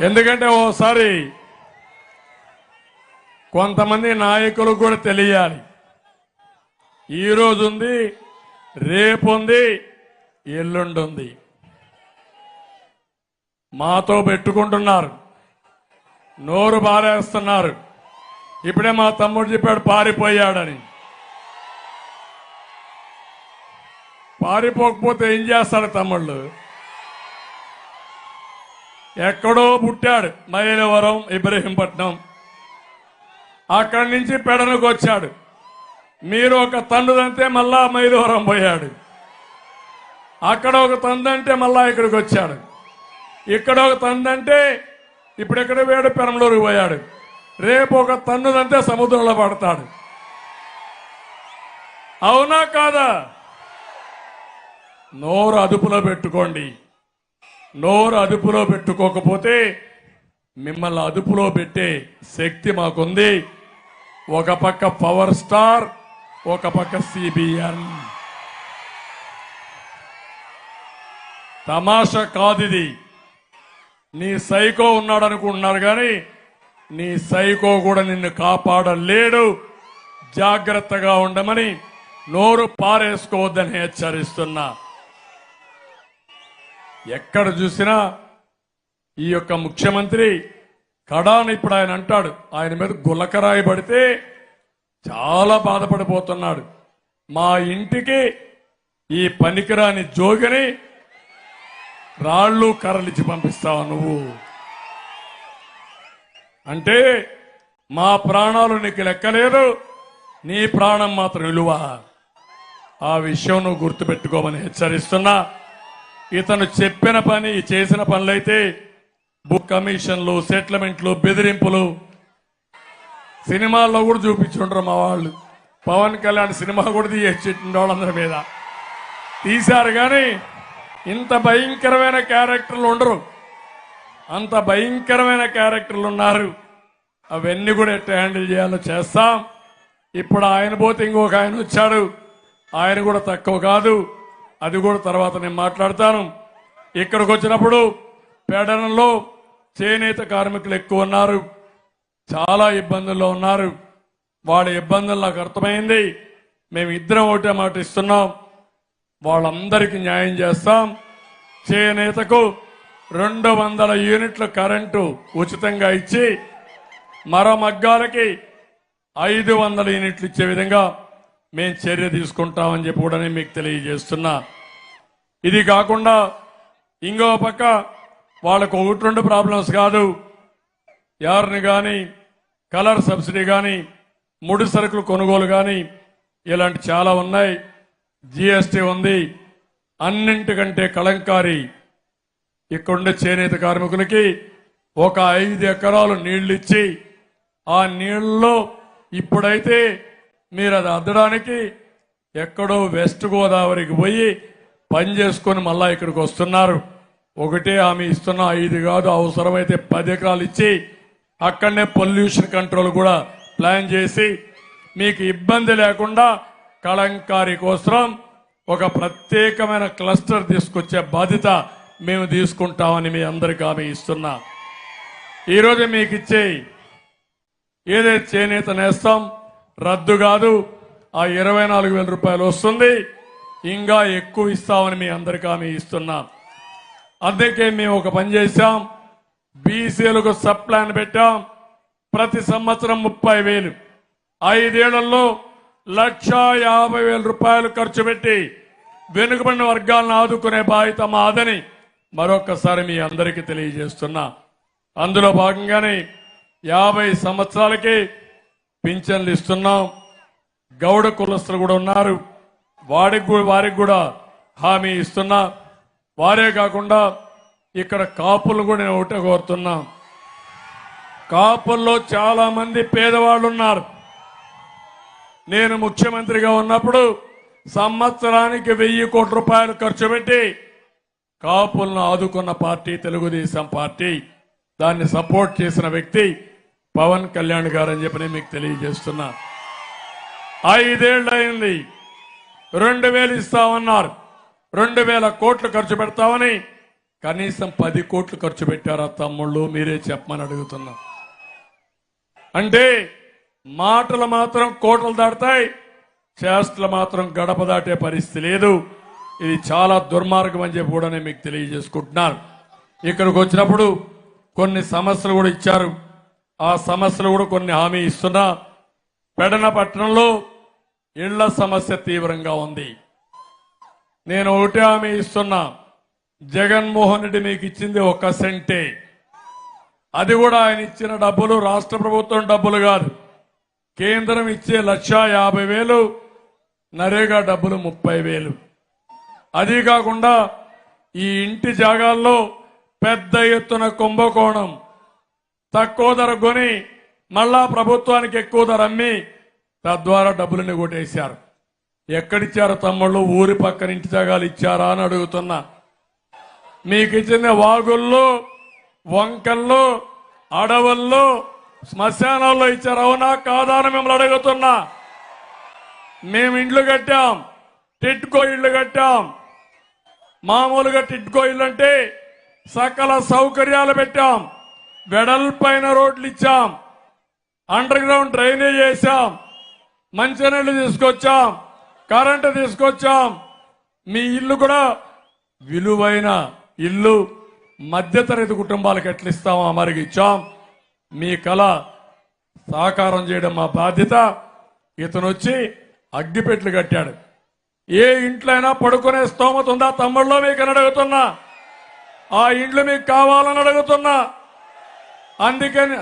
ఎందుకంటే ఓసారి కొంతమంది నాయకులకు కూడా తెలియాలి. ఈ రోజు ఉంది రేపు ఉంది ఎల్లుండి ఉంది మాతో పెట్టుకుంటున్నారు. నోరు బారేస్తున్నారు. ఇప్పుడే మా తమ్ముడు చెప్పాడు పారిపోయాడని. పారిపోకపోతే ఏం చేస్తాడు తమ్ముళ్ళు? ఎక్కడో పుట్టాడు మైలవరం ఇబ్రహీంపట్నం. అక్కడి నుంచి పెడనకు వచ్చాడు. మీరు ఒక తండ్రిదంతే మళ్ళా మైలవరం పోయాడు. అక్కడ ఒక తందంటే మళ్ళా ఇక్కడికి వచ్చాడు. ఇక్కడ ఒక తందంటే ఇప్పుడెక్కడ వేడు పెరంలోకి పోయాడు. రేపు ఒక తన్నుదంతే సముద్రంలో పడతాడు. అవునా కాదా? నోరు అదుపులో పెట్టుకోండి. నోరు అదుపులో పెట్టుకోకపోతే మిమ్మల్ని అదుపులో పెట్టే శక్తి మాకుంది. ఒక పక్క పవర్ స్టార్ ఒక పక్క సిబిఎన్ తమాషా కాదిది. నీ సైకో ఉన్నాడు అనుకుంటున్నారు కానీ నీ సైకో కూడా నిన్ను కాపాడలేడు. జాగ్రత్తగా ఉండమని నోరు పారేసుకోవద్దని హెచ్చరిస్తున్నా. ఎక్కడ చూసినా ఈ యొక్క ముఖ్యమంత్రి కడాని ఇప్పుడు ఆయన అంటాడు ఆయన మీద గులకరాయి పడితే చాలా బాధపడిపోతున్నాడు. మా ఇంటికి ఈ పనికిరాని జోగిని రాళ్ళు కరలిచ్చి పంపిస్తావు నువ్వు? అంటే మా ప్రాణాలు నీకు లెక్కలేదు నీ ప్రాణం మాత్రం విలువ ఆ విషయం నువ్వు గుర్తుపెట్టుకోమని హెచ్చరిస్తున్నా. ఇతను చెప్పిన పని చేసిన పనులైతే బుక్ కమిషన్లు సెటిల్మెంట్లు బెదిరింపులు. సినిమాల్లో కూడా చూపించుండ్రు మా వాళ్ళు. పవన్ కళ్యాణ్ సినిమా కూడా తీయచ్చిండు వాళ్ళందరి మీద. తీశారు కానీ ఇంత భయంకరమైన క్యారెక్టర్లు ఉండరు. అంత భయంకరమైన క్యారెక్టర్లు ఉన్నారు. అవన్నీ కూడా ఎట్లా హ్యాండిల్ చేయాలో చేస్తాం. ఇప్పుడు ఆయన పోతే ఇంకొక ఆయన వచ్చాడు. ఆయన కూడా తక్కువ కాదు. అది కూడా తర్వాత నేను మాట్లాడతాను. ఇక్కడికి వచ్చినప్పుడు పేడనంలో చేనేత కార్మికులు ఎక్కువ ఉన్నారు. చాలా ఇబ్బందుల్లో ఉన్నారు. వాళ్ళ ఇబ్బందులు నాకు అర్థమైంది. మేము ఇద్దరం ఒకటే మాట ఇస్తున్నాం. వాళ్ళందరికీ న్యాయం చేస్తాం. చేనేతకు రెండు వందల యూనిట్ల కరెంటు ఉచితంగా ఇచ్చి మరో మగ్గాలకి ఐదు వందల యూనిట్లు ఇచ్చే విధంగా మేము చర్య తీసుకుంటామని చెప్పి కూడా మీకు తెలియజేస్తున్నా. ఇది కాకుండా ఇంకో పక్క వాళ్ళకు ఒకటి రెండు ప్రాబ్లమ్స్ కాదు. యార్ని కానీ కలర్ సబ్సిడీ కానీ ముడి సరుకులు కొనుగోలు కానీ ఇలాంటి చాలా ఉన్నాయి. జిఎస్టీ ఉంది. అన్నింటికంటే కళంకారి ఇక్కడుండే చేనేత కార్మికులకి ఒక ఐదు ఎకరాలు నీళ్ళు ఇచ్చి ఆ నీళ్ళలో ఇప్పుడైతే మీరు అది అద్దడానికి ఎక్కడో వెస్ట్ గోదావరికి పోయి పని చేసుకొని మళ్ళా ఇక్కడికి వస్తున్నారు. ఒకటే ఆమె ఇస్తున్న ఐదు కాదు అవసరమైతే పది ఎకరాలు ఇచ్చి అక్కడనే పొల్యూషన్ కంట్రోల్ కూడా ప్లాన్ చేసి మీకు ఇబ్బంది లేకుండా కళంకారి కోసం ఒక ప్రత్యేకమైన క్లస్టర్ తీసుకొచ్చే బాధ్యత మేము తీసుకుంటామని మీ అందరికీ ఆమె ఇస్తున్నా. ఈరోజు మీకు ఇచ్చే ఏదైతే చేనేత నేస్తాం రద్దు కాదు. ఆ ఇరవై నాలుగు వేల రూపాయలు వస్తుంది. ఇంకా ఎక్కువ ఇస్తామని మీ అందరికీ హామీ ఇస్తున్నాం. అందుకే మేము ఒక పని చేశాం. బీసీలకు సబ్ ప్లాన్ పెట్టాం. ప్రతి సంవత్సరం ముప్పై వేలు. ఐదేళ్ళలో లక్ష యాభై వేల రూపాయలు ఖర్చు పెట్టి వెనుకబడిన వర్గాలను ఆదుకునే బాధ్యత మాదని మరొకసారి మీ అందరికీ తెలియజేస్తున్నా. అందులో భాగంగానే యాభై సంవత్సరాలకి పింఛన్లు ఇస్తున్నాం. గౌడ కులస్తులు కూడా ఉన్నారు. వాడికి కూడా వారికి కూడా హామీ ఇస్తున్నా. వారే కాకుండా ఇక్కడ కాపులు కూడా నేను ఒకటే కోరుతున్నా. కాపుల్లో చాలా మంది పేదవాళ్ళు ఉన్నారు. నేను ముఖ్యమంత్రిగా ఉన్నప్పుడు సంవత్సరానికి వెయ్యి కోట్ల రూపాయలు ఖర్చు పెట్టి కాపులను ఆదుకున్న పార్టీ తెలుగుదేశం పార్టీ. దాన్ని సపోర్ట్ చేసిన వ్యక్తి పవన్ కళ్యాణ్ గారు అని చెప్పి మీకు తెలియజేస్తున్నా. ఐదేళ్ళు అయింది రెండు వేలు ఇస్తామన్నారు. రెండు వేల కోట్లు ఖర్చు పెడతామని. కనీసం పది కోట్లు ఖర్చు పెట్టారా తమ్ముళ్ళు? మీరే చెప్పమని అడుగుతున్నా. అంటే మాటలు మాత్రం కోటలు దాటుతాయి. చేష్టలు మాత్రం గడప దాటే పరిస్థితి లేదు. ఇది చాలా దుర్మార్గం అని చెప్పి కూడా నేను మీకు తెలియజేసుకుంటున్నాను. ఇక్కడికి వచ్చినప్పుడు కొన్ని సమస్యలు కూడా ఇచ్చారు. ఆ సమస్యలు కూడా కొన్ని హామీ ఇస్తున్నా. పెడన పట్టణంలో ఇళ్ళ సమస్య తీవ్రంగా ఉంది. నేను ఒకటి హామీ ఇస్తున్నా. జగన్మోహన్ రెడ్డి మీకు ఇచ్చింది ఒక సెంటే. అది కూడా ఆయన ఇచ్చిన డబ్బులు రాష్ట్ర ప్రభుత్వం డబ్బులు కాదు. కేంద్రం ఇచ్చే లక్ష యాభై వేలు నరేగా డబ్బులు ముప్పై వేలు. అది కాకుండా ఈ ఇంటి జాగాల్లో పెద్ద ఎత్తున కుంభకోణం తక్కువ ధర కొని మళ్ళా ప్రభుత్వానికి ఎక్కువ ధర అమ్మి తద్వారా డబ్బులని కొట్టేశారు. ఎక్కడిచ్చారు తమ్ముళ్ళు? ఊరి పక్కన ఇంటి జాగాలు ఇచ్చారా అని అడుగుతున్నా. మీకు ఇచ్చిన వాగుల్లో వంకల్లో అడవుల్లో శ్మశానాల్లో ఇచ్చారు. అవునా కాదా అని మిమ్మల్ని అడుగుతున్నా. మేము ఇండ్లు కట్టాం టిట్కో ఇళ్ళు కట్టాం. మామూలుగా టిట్కో ఇల్లు అంటే సకల సౌకర్యాలు పెట్టాం. వెడల్పైన రోడ్లు ఇచ్చాం. అండర్ గ్రౌండ్ డ్రైనేజ్ చేశాం మంచినీళ్ళు తీసుకొచ్చాం. కరెంటు తీసుకొచ్చాం. మీ ఇల్లు కూడా విలువైన ఇల్లు. మధ్యతరగతి కుటుంబాలకు ఎట్లా ఇస్తామో అమరికి ఇచ్చాం. మీ కళ సాకారం చేయడం మా బాధ్యత. ఇతను వచ్చి అగ్గిపెట్లు కట్టాడు. ఏ ఇంట్లో అయినా పడుకునే స్తోమత ఉందా? తమ్ముళ్ళలో మీకు అని అడుగుతున్నా. ఆ ఇండ్లు మీకు కావాలని అడుగుతున్నా. అందుకని